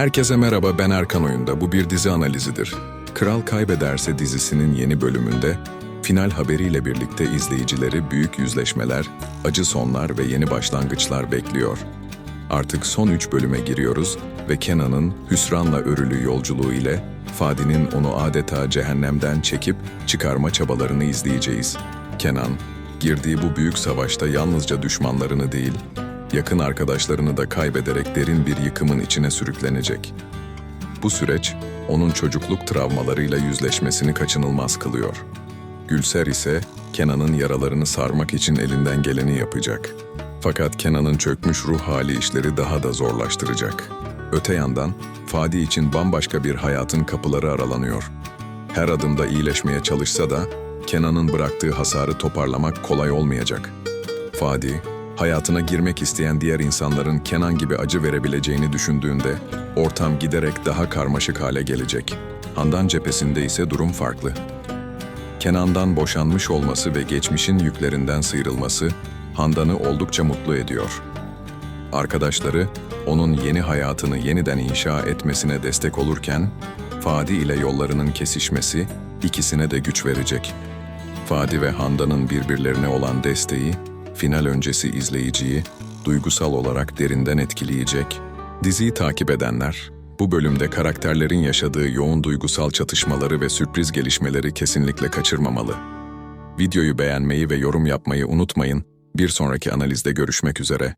Herkese merhaba ben Erkan Oyunda. Bu bir dizi analizidir. Kral Kaybederse dizisinin yeni bölümünde final haberiyle birlikte izleyicileri büyük yüzleşmeler, acı sonlar ve yeni başlangıçlar bekliyor. Artık son üç bölüme giriyoruz ve Kenan'ın hüsranla örülü yolculuğu ile Fadi'nin onu adeta cehennemden çekip çıkarma çabalarını izleyeceğiz. Kenan, girdiği bu büyük savaşta yalnızca düşmanlarını değil, yakın arkadaşlarını da kaybederek derin bir yıkımın içine sürüklenecek. Bu süreç, onun çocukluk travmalarıyla yüzleşmesini kaçınılmaz kılıyor. Gülser ise Kenan'ın yaralarını sarmak için elinden geleni yapacak. Fakat Kenan'ın çökmüş ruh hali işleri daha da zorlaştıracak. Öte yandan Fadi için bambaşka bir hayatın kapıları aralanıyor. Her adımda iyileşmeye çalışsa da Kenan'ın bıraktığı hasarı toparlamak kolay olmayacak. Fadi, hayatına girmek isteyen diğer insanların Kenan gibi acı verebileceğini düşündüğünde ortam giderek daha karmaşık hale gelecek. Handan cephesinde ise durum farklı. Kenan'dan boşanmış olması ve geçmişin yüklerinden sıyrılması Handan'ı oldukça mutlu ediyor. Arkadaşları onun yeni hayatını yeniden inşa etmesine destek olurken Fadi ile yollarının kesişmesi ikisine de güç verecek. Fadi ve Handan'ın birbirlerine olan desteği final öncesi izleyiciyi duygusal olarak derinden etkileyecek. Diziyi takip edenler bu bölümde karakterlerin yaşadığı yoğun duygusal çatışmaları ve sürpriz gelişmeleri kesinlikle kaçırmamalı. Videoyu beğenmeyi ve yorum yapmayı unutmayın. Bir sonraki analizde görüşmek üzere.